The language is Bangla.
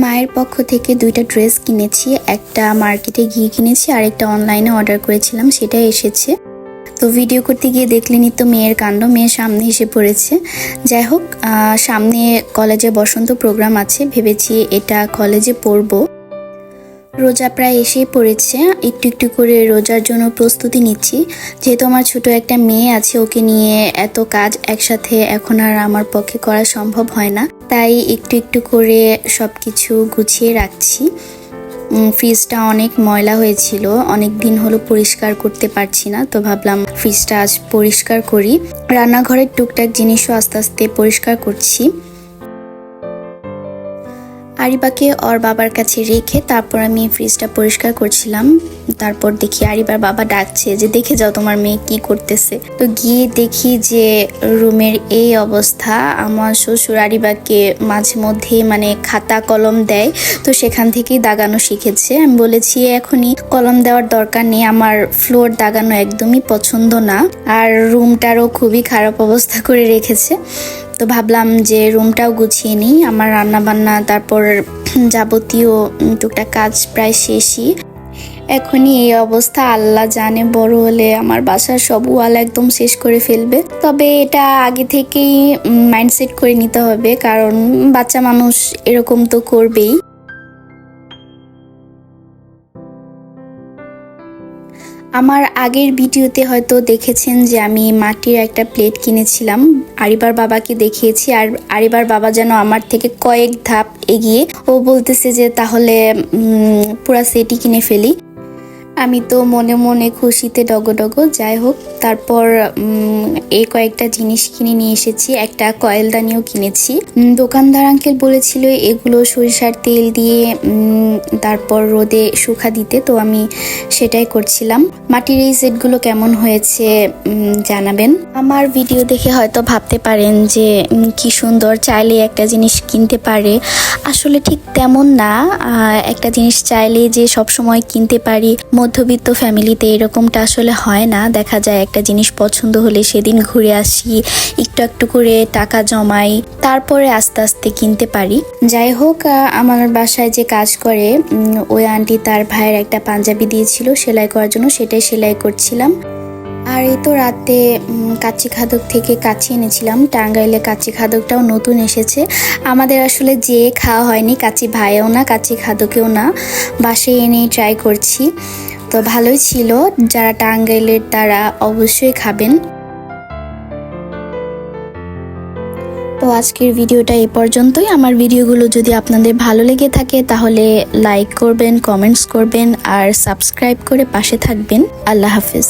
মায়ের পক্ষ থেকে দুইটা ড্রেস কিনেছি, একটা মার্কেটে গিয়ে কিনেছি আর একটা অনলাইনে অর্ডার করেছিলাম, সেটা এসেছে। তো ভিডিও করতে গিয়ে দেখলেনি তো মেয়ের কাণ্ড মেয়ের সামনে এসে পড়েছে। যাই হোক সামনে কলেজে বসন্ত প্রোগ্রাম আছে, ভেবেছি এটা কলেজে পড়ব। রোজা প্রায় এসেই পড়েছে। একটু একটু করে রোজার জন্য প্রস্তুতি নিচ্ছি। যেহেতু আমার ছোট একটা মেয়ে আছে, ওকে নিয়ে এত কাজ একসাথে এখন আর আমার পক্ষে করা সম্ভব হয় না। তাই একটু একটু করে সব কিছু গুছিয়ে রাখছি। ফ্রিজটা অনেক ময়লা হয়েছিল। অনেক দিন হলো পরিষ্কার করতে পারছি না, তো ভাবলাম ফ্রিজটা আজ পরিষ্কার করি। রান্নাঘরের টুকটাক জিনিসও আস্তে আস্তে পরিষ্কার করছি। আরিবাকে ওর বাবার কাছে রেখে তারপর আমি ফ্রিজটা পরিষ্কার করছিলাম। তারপর দেখি আরিবার বাবা ডাকছে যে, দেখে যাও তোমার মেয়ে কি করতেছে। তো গিয়ে দেখি যে, রুমের এই অবস্থা, আমার শ্বশুর আরিবাকে মাঝে মধ্যে মানে খাতা কলম দেয়। তো সেখান থেকেই দাগানো শিখেছে। আমি বলেছি, এখনই কলম দেওয়ার দরকার নেই। আমার ফ্লোর দাগানো একদমই পছন্দ না। আর রুমটারও খুবই খারাপ অবস্থা করে রেখেছে। তো ভাবলাম যে রুমটাও গুছিয়ে নিই, আমার রান্নাবান্না, তারপর যাবতীয় টুকটা কাজ প্রায় শেষই। এখনই এই অবস্থা, আল্লাহ জানে বড় হলে আমার বাসার সব ওয়াল একদম শেষ করে ফেলবে। তবে এটা আগে থেকেই মাইন্ডসেট করে নিতে হবে, কারণ বাচ্চা মানুষ এরকম তো করবেই। আমার আগের ভিডিওতে হয়তো দেখেছেন যে আমি মাটির একটা প্লেট কিনেছিলাম। আরিবার বাবাকে দেখিয়েছি আর আরিবার বাবা যেন আমার থেকে কয়েক ধাপ এগিয়ে, ও বলতেছে যে তাহলে পুরা সেটি কিনে ফেলি। আমি তো মনে মনে খুশিতে ডগডগ, যাই হোক, তারপর এই কয়েকটা জিনিস কিনে নিয়ে এসেছি, একটা কয়েলদানিও কিনেছি। দোকানদার আঙ্কেল বলেছিল এগুলো সরিষার তেল দিয়ে তারপর রোদে শুকা দিতে, তো আমি সেটাই করছিলাম। মাটির এই সেটগুলো কেমন হয়েছে জানাবেন। আমার ভিডিও দেখে হয়তো ভাবতে পারেন যে কি সুন্দর চাইলে একটা জিনিস কিনতে পারে। আসলে ঠিক তেমন না একটা জিনিস চাইলে যে সব সময় কিনতে পারি মধ্যবিত্ত ফ্যামিলিতে এরকমটা আসলে হয় না। দেখা যায় একটা জিনিস পছন্দ হলে সেদিন ঘুরে আসি, একটু একটু করে টাকা জমাই, তারপরে আস্তে আস্তে কিনতে পারি। যাই হোক আমার বাসায় যে কাজ করে ওই আন্টি তার ভাইয়ের একটা পাঞ্জাবি দিয়েছিল, সেলাই করার জন্য সেটাই সেলাই করছিলাম। আর এই তো রাতে কাচ্চি খাদক থেকে কাচ্চি এনেছিলাম। টাঙ্গাইলে কাচ্চি খাদকটাও নতুন এসেছে। আমাদের আসলে যে খাওয়া হয়নি, কাচ্চি ভাইও না, কাচ্চি খাদকেও না। বাসে এনেই ট্রাই করছি। তো ভালোই ছিল। যারা টাঙ্গাইলের তারা অবশ্যই খাবেন। তো আজকের ভিডিওটা এ পর্যন্তই। আমার ভিডিওগুলো যদি আপনাদের ভালো লেগে থাকে, তাহলে লাইক করবেন কমেন্টস করবেন, আর সাবস্ক্রাইব করে পাশে থাকবেন। আল্লাহ হাফিজ।